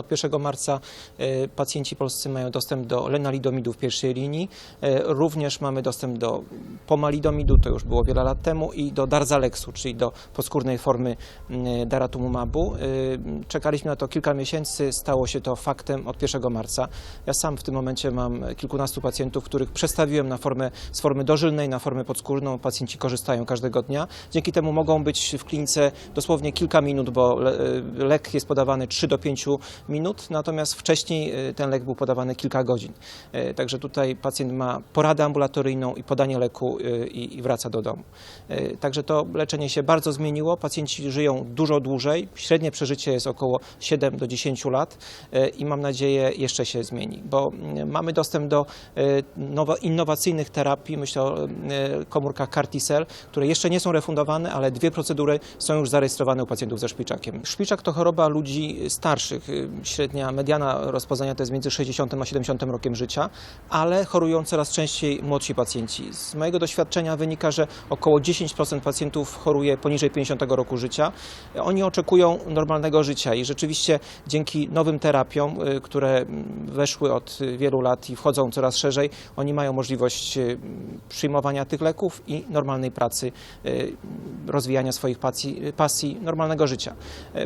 Od 1 marca e, pacjenci polscy mają dostęp do lenalidomidu w pierwszej linii. E, Również mamy dostęp do pomalidomidu, to już było wiele lat temu, i do darzaleksu, czyli do podskórnej formy daratumumab-u. E, Czekaliśmy na to kilka miesięcy, stało się to faktem od 1 marca. Ja sam w tym momencie mam kilkunastu pacjentów, których przestawiłem na formę, z formy dożylnej na formę podskórną. Pacjenci korzystają każdego dnia. Dzięki temu mogą być w klinice dosłownie kilka minut, bo le, lek jest podawany 3 do 5 minut, natomiast wcześniej y, ten lek był podawany kilka godzin. Y, Także tutaj pacjent ma poradę ambulatoryjną i podanie leku y, i, wraca do domu. Także to leczenie się bardzo zmieniło. Pacjenci żyją dużo dłużej. Średnie przeżycie jest około 7 do 10 lat i mam nadzieję jeszcze się zmieni, bo mamy dostęp do nowo, innowacyjnych terapii. Myślę o komórkach CAR-T-cell, które jeszcze nie są refundowane, ale dwie procedury są już zarejestrowane u pacjentów ze szpiczakiem. Szpiczak to choroba ludzi starszych. Średnia mediana rozpoznania to jest między 60 a 70 rokiem życia, ale chorują coraz częściej młodsi pacjenci. Z mojego doświadczenia wynika, że około 10% pacjentów choruje poniżej 50 roku życia. Oni oczekują normalnego życia i rzeczywiście dzięki nowym terapiom, y, które weszły od wielu lat i wchodzą coraz szerzej, oni mają możliwość y, przyjmowania tych leków i normalnej pracy, y, rozwijania swoich pasji, pasji normalnego życia.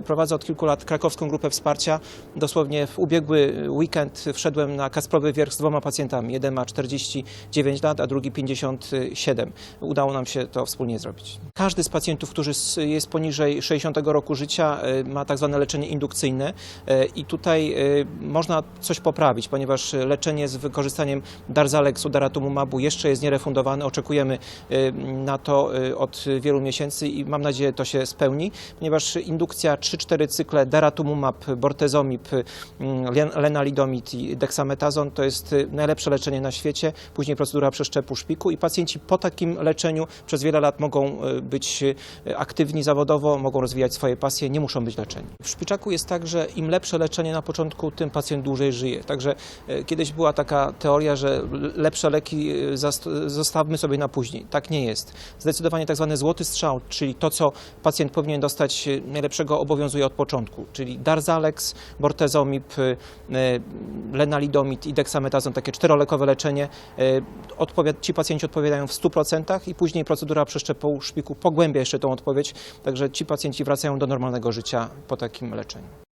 Prowadzę od kilku lat krakowską grupę wsparcia. Dosłownie w ubiegły weekend wszedłem na Kasprowy Wierch z dwoma pacjentami. Jeden ma 49 lat, a drugi 57. Udało nam się to wspólnie zrobić. Każdy z pacjentów, który jest poniżej 60 roku życia, e, ma tak zwane leczenie indukcyjne e, i tutaj e, można coś poprawić, ponieważ leczenie z wykorzystaniem darzaleksu, daratumumabu jeszcze jest nierefundowane. Oczekujemy na to od wielu miesięcy i mam nadzieję, to się spełni, ponieważ indukcja 3-4 cykle daratumumab, bortezomib, mm, len- lenalidomid i dexametazon to jest y, najlepsze leczenie na świecie. Później procedura przeszczepu szpiku i pacjenci po takim leczeniu przez wiele lat mogą y, być y, aktywni zawodowo, mogą rozwijać swoje pasje, nie muszą być leczeni. W szpiczaku jest tak, że im lepsze leczenie na początku, tym pacjent dłużej żyje. Także y, kiedyś była taka teoria, że lepsze leki y, zostawmy sobie na później. Tak nie jest. Zdecydowanie tak zwany złoty strzał, czyli to, co pacjent powinien dostać y, najlepszego obowiązuje od początku, czyli Darzalex, Bortezomib, y, y, Lenalidomid i Dexametazon, takie czterolekowe leczenie. y, ci pacjenci odpowiadają w 100% i później procedura przeszczepu szpiku pogłębia jeszcze tą odpowiedź, także ci pacjenci wracają do normalnego życia po takim leczeniu.